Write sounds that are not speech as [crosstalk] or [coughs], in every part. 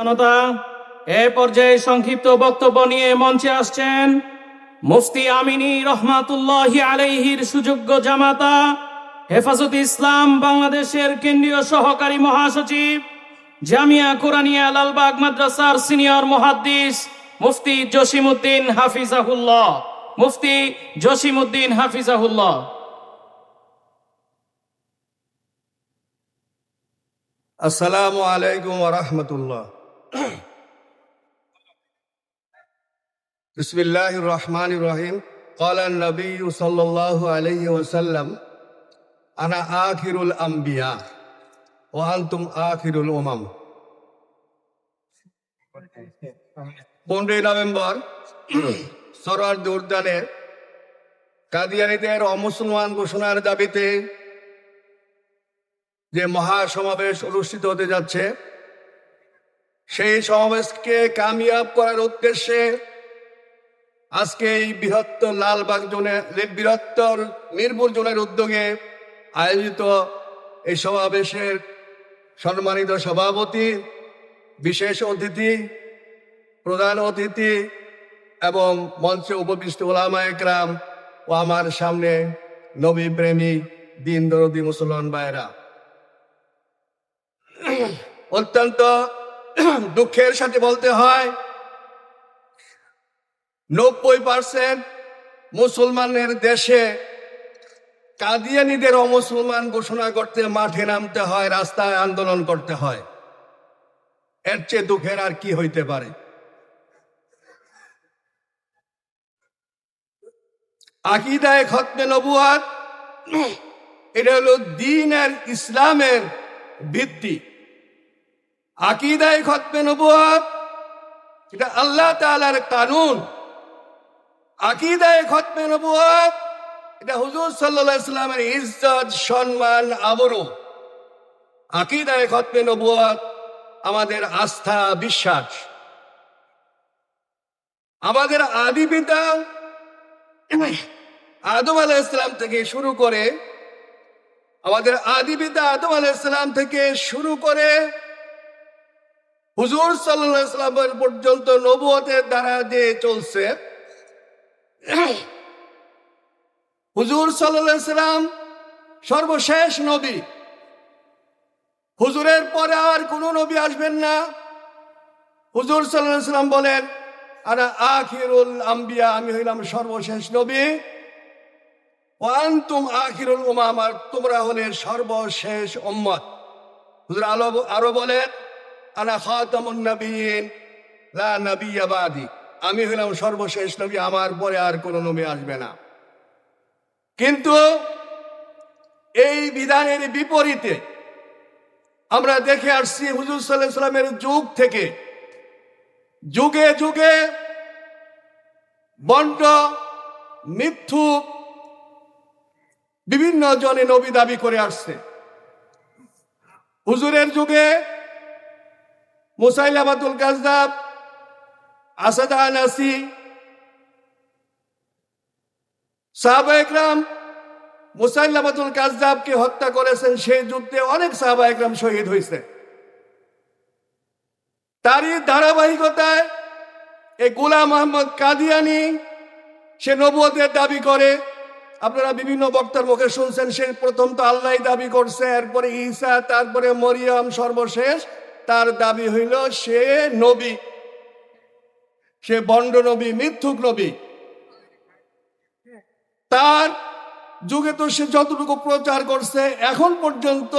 জনতা এ পর্যায়ে সংক্ষিপ্ত বক্তব্য নিয়ে মঞ্চে আসছেন মুফতি আমিনী রহমাতুল্লাহি আলাইহির সুযোগ্য জামাতা, হেফাজত ইসলাম বাংলাদেশের কেন্দ্রীয় সহকারী মহাসচিব, জামিয়া কোরআনিয়া লালবাগ মাদ্রাসার সিনিয়র মুহাদ্দিস মুফতি জসিমউদ্দিন হাফিজাহুল্লাহ। মুফতি জসিমউদ্দিন হাফিজাহুল্লাহ। আসসালামু আলাইকুম রহমতুল্লাহ। বিসমিল্লাহ রহমান রহিম قال النبي صلى الله عليه وسلم أنا آخر الأنبياء وأنتم آخر الأمم পনেরোই নভেম্বর সরার উদ্যানে কাদিয়ানিদের অমুসলমান ঘোষণার দাবিতে যে মহাসমাবেশ অনুষ্ঠিত হতে যাচ্ছে সেই সমাবেশকে কামিয়াব করার উদ্দেশ্যে আজকে এই বৃহত্তর লালবাগ জোনের বৃহত্তর মিরপুর জোনের উদ্যোগে আয়োজিত এই সমাবেশের সম্মানিত সভাপতি, বিশেষ অতিথি, প্রধান অতিথি এবং মঞ্চে উপবিষ্ট ওলামা একরাম ও আমার সামনে নবী প্রেমী দিন দরদি মুসলমান ভাইরা অত্যন্ত [coughs] দুঃখের সাথে বলতে হয় নব্বই পার্সেন্ট মুসলমানের দেশে কাদিয়ানিদের অমুসলমান ঘোষণা করতে মাঠে নামতে হয় রাস্তায় আন্দোলন করতে হয়। এর চেয়ে দুঃখের আর কি হইতে পারে? আকিদায় খতমে নবুয়াত [coughs] এটা হলো দিন আর ইসলামের ভিত্তি। আকিদায় খতমে নবুয়াত, এটা আল্লাহ তাআলার কানুন। আকিদায় খতমে নবুয়াত, এটা হুজুর সাল্লাল্লাহু আলাইহি সাল্লামের ইজ্জত, সম্মান আবরু আকিদায় খতমে নবুয়াত আমাদের আস্থা, বিশ্বাস। আমাদের আদি পিতা আদম আলাইহিস সালাম থেকে শুরু করে, আমাদের আদি পিতা আদম আলাইহিস সালাম থেকে শুরু করে হুজুর সাল্লামের পর্যন্ত নবুয়তের দ্বারা যে চলছে, হুজুর সাল্লাম সর্বশেষ নবী। হুজুরের পরে আর কোন নবী আসবেন না। হুজুর সাল্লাহ সাল্লাম বলেন আরা আখিরুল আম্বিয়া আমি হইলাম সর্বশেষ নবী। ওয়ান্তুম আখিরুল উমাম আর তোমরা হলে সর্বশেষ উম্মত। হুজুর আলো আরও বলেন আমি হলাম সর্বশেষ নবী, আমার পরে আর কোন নবী আসবে না। কিন্তু এই বিধানের বিপরীতে আমরা দেখে আসছি হুজুর সাল্লাহ সাল্লামের যুগ থেকে। যুগে যুগে বন্ড, মিথ্যু বিভিন্ন জনে নবী দাবি করে আসছে। হুজুরের যুগে মুসাইলামাতুল কাজদাব আসাদ আনাসি, সাহাবা একরাম মুসাইলামাতুল কাজদাবকে হত্যা করেছেন সেই যুদ্ধে অনেক সাহাবা একরাম শহীদ হয়েছে। তারই ধারাবাহিকতায় এই গোলাম মোহাম্মদ কাদিয়ানি, সে নবুয়তের দাবি করে, আপনারা বিভিন্ন বক্তার মুখে শুনছেন, সে প্রথম তো আল্লাহ দাবি করছে, এরপরে ঈসা, তারপরে মরিয়ম সর্বশেষ তার দাবি হইল, সে নবী, সে বন্ড নবী, মিথ্যুক নবী। তার যুগে তো সে যতটুকু প্রচার করছে, এখন পর্যন্ত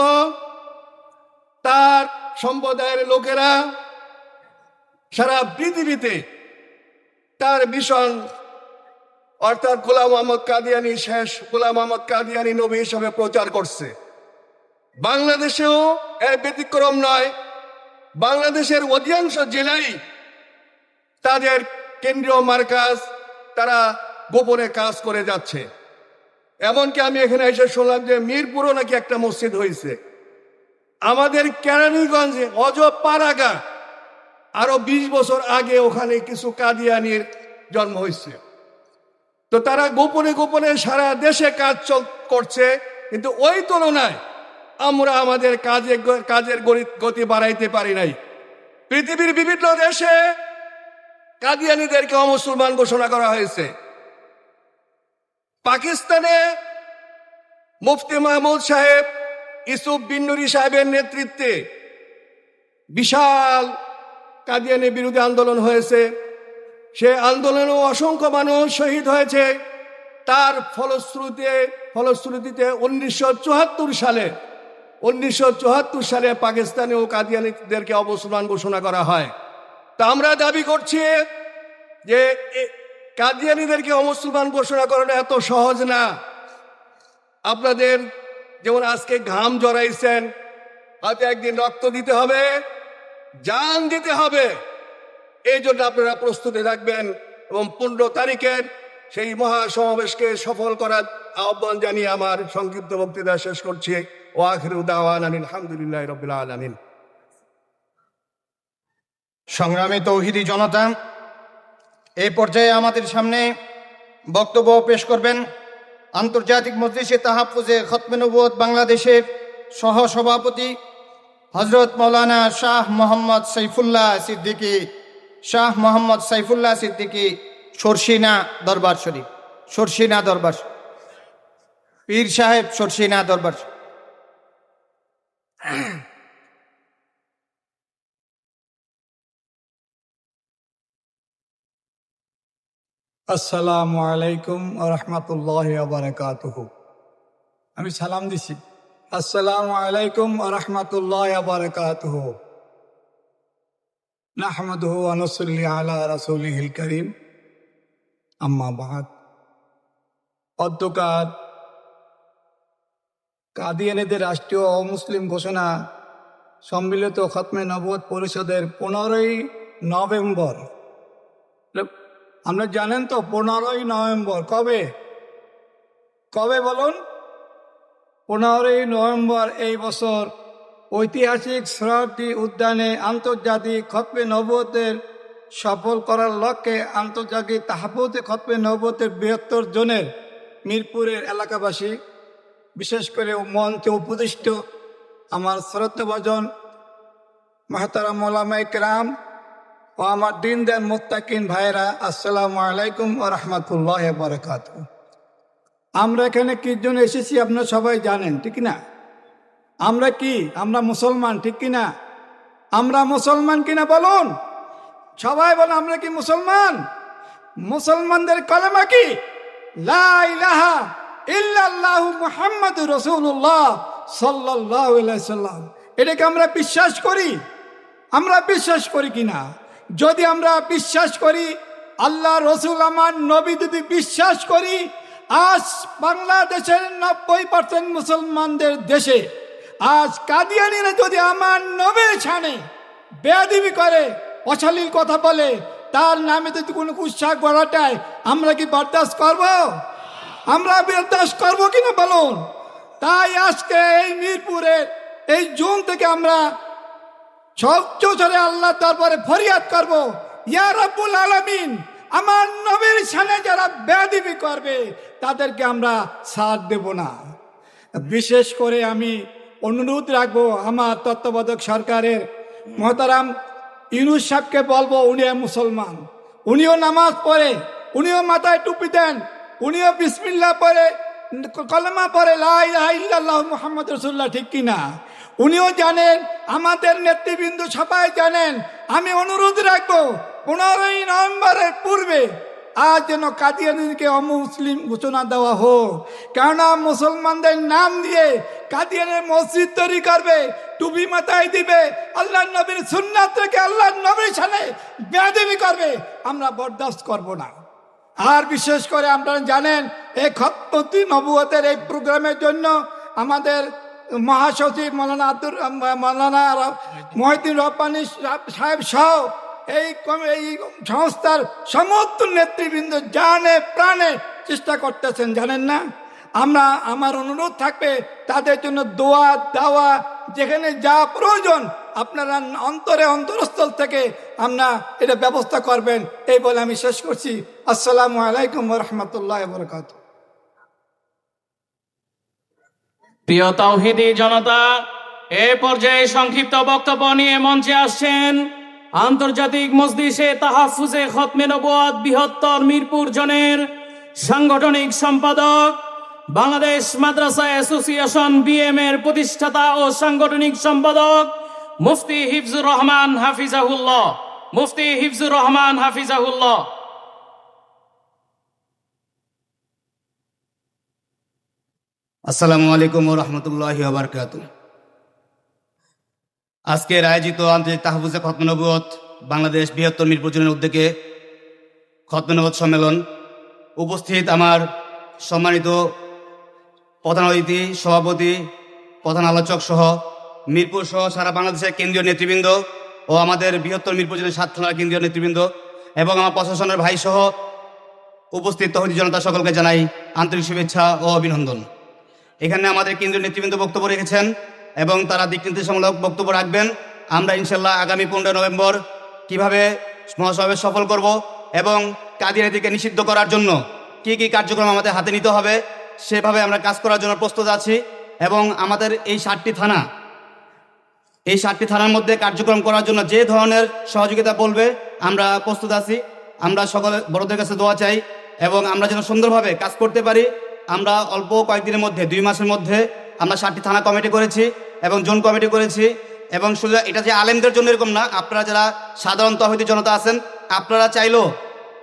তার সম্প্রদায়ের লোকেরা সারা পৃথিবীতে তার মিশন, অর্থাৎ গোলাম মোহাম্মদ কাদিয়ানি, শেষ গোলাম মোহাম্মদ কাদিয়ানি নবী হিসাবে প্রচার করছে। বাংলাদেশেও এর ব্যতিক্রম নয়। বাংলাদেশের অধিকাংশ জেলাই তাদের কেন্দ্রীয় মার্কাজ তারা গোপনে কাজ করে যাচ্ছে। এমনকি আমি এখানে এসে শুনলাম যে মিরপুরও নাকি একটা মসজিদ হয়েছে। আমাদের কেরানীগঞ্জে অজব পাড়াগা আরও ২০ বছর আগে ওখানে কিছু কাদিয়ানির জন্ম হয়েছে। তো তারা গোপনে গোপনে সারা দেশে কাজ করছে, কিন্তু ওই তুলনায় আমরা আমাদের কাজে কাজের গতি- বাড়াইতে পারি নাই। পৃথিবীর বিভিন্ন দেশে কাদিয়ানিদেরকে অমুসলমান ঘোষণা করা হয়েছে। পাকিস্তানে মুফতি মাহমুদ সাহেব ইসুফ বিন্নুরি সাহেবের নেতৃত্বে বিশাল কাদিয়ানি বিরোধী আন্দোলন হয়েছে। সে আন্দোলনেও অসংখ্য মানুষ শহীদ হয়েছে। তার ফলশ্রুতিতে ফলশ্রুতিতে উনিশশো চুয়াত্তর সালে উনিশশো চুয়াত্তর সালে পাকিস্তানেও কাদিয়ানিদেরকে অবসমান ঘোষণা করা হয়। তা আমরা দাবি করছি যে কাদিয়ানিদেরকে অমুসলমান ঘোষণা করানো এত সহজ না। আপনাদের যেমন আজকে ঘাম জড়াইছেন, হয়তো একদিন রক্ত দিতে হবে, জান দিতে হবে। এই জন্য আপনারা প্রস্তুতি রাখবেন এবং পনেরো তারিখের সেই মহা সমাবেশকে সফল করার আহ্বান জানিয়ে আমার সংক্ষিপ্ত বক্তৃতা শেষ করছি। সংগ্রামী তৌহিদি জনতা এই পর্যায়ে আমাদের সামনে বক্তব্য পেশ করবেন আন্তর্জাতিক মজলিসে তাহাফুজে খতমে নবুয়ত বাংলাদেশের সহ সভাপতি হজরত মৌলানা শাহ মোহাম্মদ সাইফুল্লাহ সিদ্দিকী, শাহ মোহাম্মদ সাইফুল্লাহ সিদ্দিকী সরসিনা দরবার শরীফ, সরসিনা দরবার পীর সাহেব সরসিনা দরবার শরীফ। আসসালামু আলাইকুম রহমতুল্লাহ বারকাতুহ। আমি সালাম দিছি। আসসালামু আলাইকুম রহমতুল্লাহ বারকাতুহ। নাহমদহু আনসুল্লি আলা রসুলিহিল করিম। আম্মা বাদ। অধ্যকার। কাদিয়ানিদের রাষ্ট্রীয় অমুসলিম ঘোষণা সম্মিলিত খতমে নবদ পরিষদের পনেরোই নভেম্বর। আপনারা জানেন তো, পনেরোই নভেম্বর, কবে? কবে বলুন? পনেরোই নভেম্বর এই বছর ঐতিহাসিক সরাটি উদ্যানে আন্তর্জাতিক খতমে নবতের সফল করার লক্ষ্যে আন্তর্জাতিক তাহাপুতে খতমে নবতের বৃহত্তর জনের মিরপুরের এলাকাবাসী, বিশেষ করে মঞ্চে উপদিষ্ট আমার শ্রদ্ধভাজন মাহতারা মোলামাই কেরাম ও আমার দিন দেন মুত্তাকিন ভাইরা আসসালামু আলাইকুম ও রহমতুল্লাহ বরকাত আমরা এখানে কি এসেছি আপনারা সবাই জানেন, ঠিক না? আমরা কি? আমরা মুসলমান, ঠিক কি না? আমরা মুসলমান কিনা বলুন? সবাই বলুন, আমরা কি মুসলমান? মুসলমানদের কলেমা কি? লা ইলাহা ইল্লাল্লাহু মুহাম্মাদুর রাসূলুল্লাহ সাল্লাল্লাহু আলাইহি সাল্লাম এটাকে আমরা বিশ্বাস করি? আমরা বিশ্বাস করি কিনা যদি আমরা বিশ্বাস করি, আল্লাহ রসুল আমার নবী যদি বিশ্বাস করি, আজ বাংলাদেশের নব্বই পার্সেন্ট মুসলমানদের দেশে, আজ কাদিয়ানিরা যদি আমার নবীর ছানে বেয়াদিবি করে, অশালীল কথা বলে, তার নামে যদি কোনো উৎসাহ গড়াটায় আমরা কি বরদাস্ত করব? আমরা বরদাস্ত করব কিনা বলুন? তাই আজকে এই মিরপুরের, এই জুন থেকে আমরা চৌচরে আল্লাহ দরবারে ফরিয়াদ করব। ইয়া আলামিন, আমার নবীর সামনে যারা বেদিবি করবে, তাদেরকে আমরা সাথ দেব না। বিশেষ করে আমি অনুরোধ রাখব আমার তত্ত্বাবধায়ক সরকারের মহতারাম ইউনুস সাহেবকে বলব, উনি মুসলমান। উনিও নামাজ পড়ে, উনিও মাথায় টুপি দেন, উনিও বিসমিল্লাহ পড়ে, কলমা পড়ে লাই ইল্লাল্লাহ মুহাম্মদ রসুল্লাহ ঠিক কিনা? উনিও জানেন, আমাদের নেতৃবৃন্দ সবাই জানেন। আমি অনুরোধ রাখব, পনেরোই নভেম্বরের পূর্বে আজ যেন কাদিয়ানিকে অমুসলিম ঘোষণা দেওয়া হোক। কেননা মুসলমানদের নাম দিয়ে কাদিয়ানের মসজিদ তৈরি করবে, টুপি মাথায় দিবে আল্লাহ নবীর সুন্নাত রেখে আল্লাহ নবীর সামনে বেয়াদবি করবে, আমরা বরদাস্ত করব না। আর বিশেষ করে আপনারা জানেন এই খতপতি নবুয়তের এই প্রোগ্রামের জন্য আমাদের মহাসচিব মৌলানা আব্দুর মৌলানা মহিদিন রব্বানি সাহেব সহ এই এই সংস্থার সমস্ত নেতৃবৃন্দ জানে, প্রাণে চেষ্টা করতেছেন, জানেন না? আমরা, আমার অনুরোধ থাকবে তাদের জন্য দোয়া, দাওয়া, যেখানে যা প্রয়োজন আপনারা অন্তরে অন্তরস্থল থেকে আমরা এটা ব্যবস্থা করবেন। এই বলে আমি শেষ করছি। আসসালামু আলাইকুম রহমতুল্লাহ বরকাত প্রিয় তাওহিদি জনতা, এ পর্যায়ে সংক্ষিপ্ত বক্তব্য নিয়ে মঞ্চে আসছেন আন্তর্জাতিক মজলিসে তাহাফুজে খতমে নবুয়াত বৃহত্তর মিরপুর জনের সাংগঠনিক সম্পাদক, বাংলাদেশ মাদ্রাসা অ্যাসোসিয়েশন বিএম এর প্রতিষ্ঠাতা ও সাংগঠনিক সম্পাদক মুফতি হিফজুর রহমান হাফিজাহুল্লাহ। মুফতি হিফজুর রহমান হাফিজাহুল্লাহ। আসসালামু আলাইকুম রহমতুল্লাহ বারকাত আজকের আয়োজিত আন্তর্জাতিক তাহফুজে খতমনবত বাংলাদেশ বৃহত্তর মিরপুর জনের উদ্যোগে খতমনবত সম্মেলন। উপস্থিত আমার সম্মানিত প্রধান অতিথি, সভাপতি, প্রধান আলোচক সহ মিরপুর সহ সারা বাংলাদেশের কেন্দ্রীয় নেতৃবৃন্দ ও আমাদের বৃহত্তর মিরপুর জনের সাত থানার কেন্দ্রীয় নেতৃবৃন্দ এবং আমার প্রশাসনের ভাই সহ উপস্থিত তহদি জনতা সকলকে জানাই আন্তরিক শুভেচ্ছা ও অভিনন্দন। এখানে আমাদের কেন্দ্রীয় নেতৃবৃন্দ বক্তব্য রেখেছেন এবং তারা দিক নির্দেশমূলক বক্তব্য রাখবেন। আমরা ইনশাল্লাহ আগামী পনেরোই নভেম্বর কীভাবে মহাসমাবেশ সফল করব এবং কাদিয়ানিকে নিষিদ্ধ করার জন্য কি কি কার্যক্রম আমাদের হাতে নিতে হবে সেভাবে আমরা কাজ করার জন্য প্রস্তুত আছি এবং আমাদের এই সাতটি থানা, এই সাতটি থানার মধ্যে কার্যক্রম করার জন্য যে ধরনের সহযোগিতা বলবে আমরা প্রস্তুত আছি। আমরা সকলে বড়দের কাছে দোয়া চাই এবং আমরা যেন সুন্দরভাবে কাজ করতে পারি। আমরা অল্প কয়েকদিনের মধ্যে, দুই মাসের মধ্যে আমরা সাতটি থানা কমিটি করেছি এবং জোন কমিটি করেছি এবং শুধু এটা যে আলেমদের জন্য এরকম না, আপনারা যারা সাধারণ তহিদি জনতা আছেন, আপনারা চাইলেও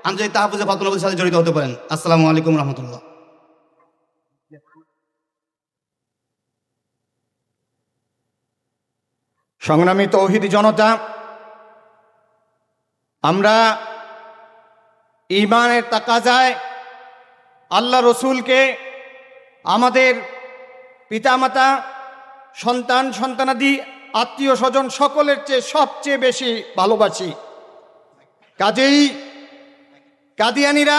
আন্তর্জাতিক তাহাফুজে ফতনবদের সাথে জড়িত হতে পারেন। আসসালামু আলাইকুম রহমতুল্লাহ। সংগ্রামী তৌহিদি জনতা, আমরা ইমানের তাকাজায় আল্লাহ রসুলকে আমাদের পিতামাতা, সন্তান, সন্তানাদি, আত্মীয় স্বজন সকলের চেয়ে সবচেয়ে বেশি ভালোবাসি। কাজেই কাদিয়ানিরা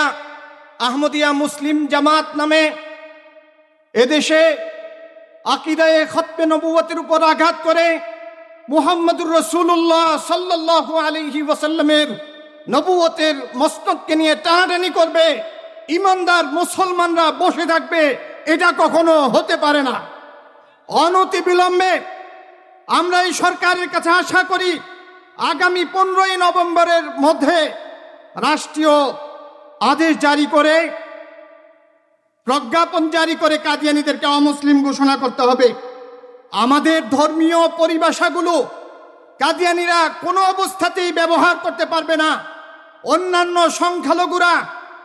আহমদিয়া মুসলিম জামাত নামে এদেশে আকিদায়ে খতমে নবুয়তের উপর আঘাত করে মুহাম্মদুর রসুল্লাহ সাল্লাহ আলহি ওয়াসাল্লামের নবুয়তের মস্তককে নিয়ে টানাটানি করবে। ইমানদার মুসলমানরা বসে থাকবে, এটা কখনো হতে পারে না। অনতি বিলম্বে আমরা এই সরকারের কাছে আশা করি, আগামী পনেরোই নভেম্বরের মধ্যে রাষ্ট্রীয় আদেশ জারি করে, প্রজ্ঞাপন জারি করে কাদিয়ানিদেরকে অমুসলিম ঘোষণা করতে হবে। আমাদের ধর্মীয় পরিভাষাগুলো কাদিয়ানিরা কোনো অবস্থাতেই ব্যবহার করতে পারবে না। অন্যান্য সংখ্যালঘুরা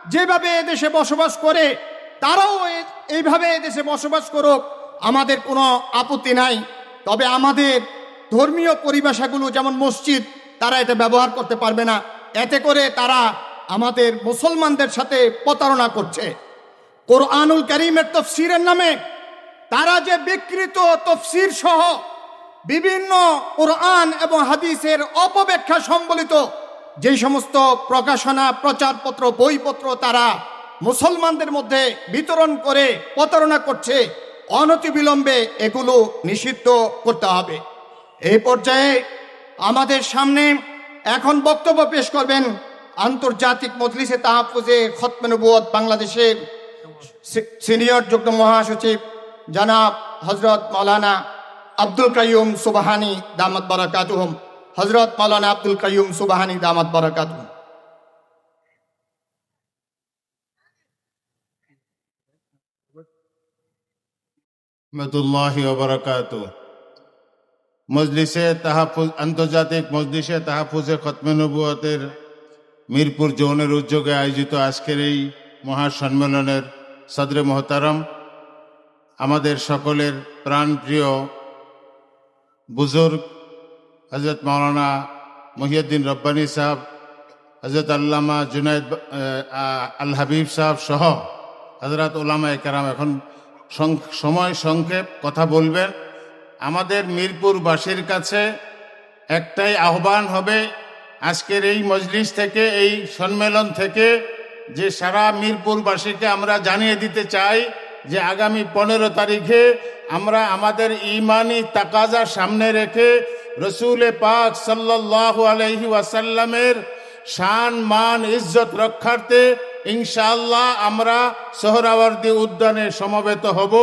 যেভাবে এদেশে বসবাস করে, তারাও এইভাবে এদেশে বসবাস করুক, আমাদের কোনো আপত্তি নাই। তবে আমাদের ধর্মীয় পরিভাষাগুলো, যেমন মসজিদ, তারা এটা ব্যবহার করতে পারবে না। এতে করে তারা আমাদের মুসলমানদের সাথে প্রতারণা করছে। কোরআনুল করিমের তফসিরের নামে তারা যে বিকৃত তফসির সহ বিভিন্ন কোরআন এবং হাদিসের অপব্যাখ্যা সম্বলিত যে সমস্ত প্রকাশনা, প্রচারপত্র, বইপত্র তারা মুসলমানদের মধ্যে বিতরণ করে প্রতারণা করছে, অনতিবিলম্বে এগুলো নিষিদ্ধ করতে হবে। এই পর্যায়ে আমাদের সামনে এখন বক্তব্য পেশ করবেন আন্তর্জাতিক মজলিসে তাহাফুজে খতমে নবুয়ত বাংলাদেশের সিনিয়র যুগ্ম মহাসচিব জনাব হজরত মৌলানা আব্দুল কাইয়ুম সুবাহানি দামত বারাকাতুহম। হজরত মৌলানা আব্দুল কাইয়ুম সুবাহানি দামত বারাকাতুহম রহমতুল্লাহ ওবরাকাত মজলিসে তাহাফুজ, আন্তর্জাতিক মজলিসে তাহাফুজে খতমে নবুয়তের মিরপুর জৌনের উদ্যোগে আয়োজিত আজকের এই মহাসম্মেলনের সদরে মোহতারম। আমাদের সকলের প্রাণপ্রিয় বুজুর্গ হজরত মৌলানা মহিউদ্দিন রব্বানী সাহেব হজরত আল্লামা জুনায়দ আল হাবিব সাহেব সহ হজরত ওলামা একরাম এখন সময় সংক্ষেপ কথা বলবেন। আমাদের মিরপুরবাসীর কাছে একটাই আহ্বান হবে, আজকের এই মজলিস থেকে, এই সম্মেলন থেকে যে সারা মিরপুরবাসীকে আমরা জানিয়ে দিতে চাই যে আগামী পনেরো তারিখে আমরা আমাদের ইমানি তাকাজা সামনে রেখে রসুলে পাক সাল্লাহ আলহি ওয়াসাল্লামের শান, মান, ইজ্জত রক্ষার্থে ইনশাআল্লাহ আমরা সোহরাওয়ার্দী উদ্যানে সমবেত হব।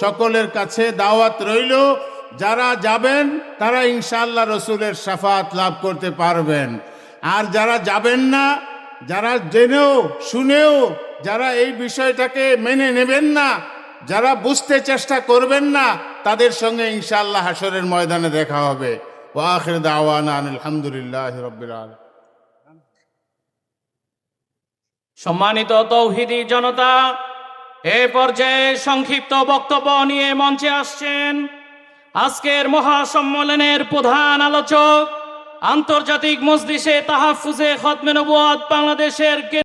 সকলের কাছে দাওয়াত রইল। যারা যাবেন, তারা ইনশাআল্লাহ রসুলের সাফাত লাভ করতে পারবেন। আর যারা যাবেন না, যারা জেনেও, শুনেও, যারা এই বিষয়টাকে মেনে নেবেন না, যারা বুঝতে চেষ্টা করবেন না, তাদের সঙ্গে ইনশাআল্লাহ হাসরের ময়দানে দেখা হবে। ওয়াখির দাওয়ানা আলহামদুলিল্লাহ রবিল আলম সম্মানিত তৌহিদি জনতা, এ পর্যায়ে সংক্ষিপ্ত বক্তব্য নিয়ে মঞ্চে আসছেন আজকের মহাসম্মেলনের প্রধান আলোচক, আন্তর্জাতিক মজলিসে তাহাফুজে খতমে নবুয়াত বাংলাদেশের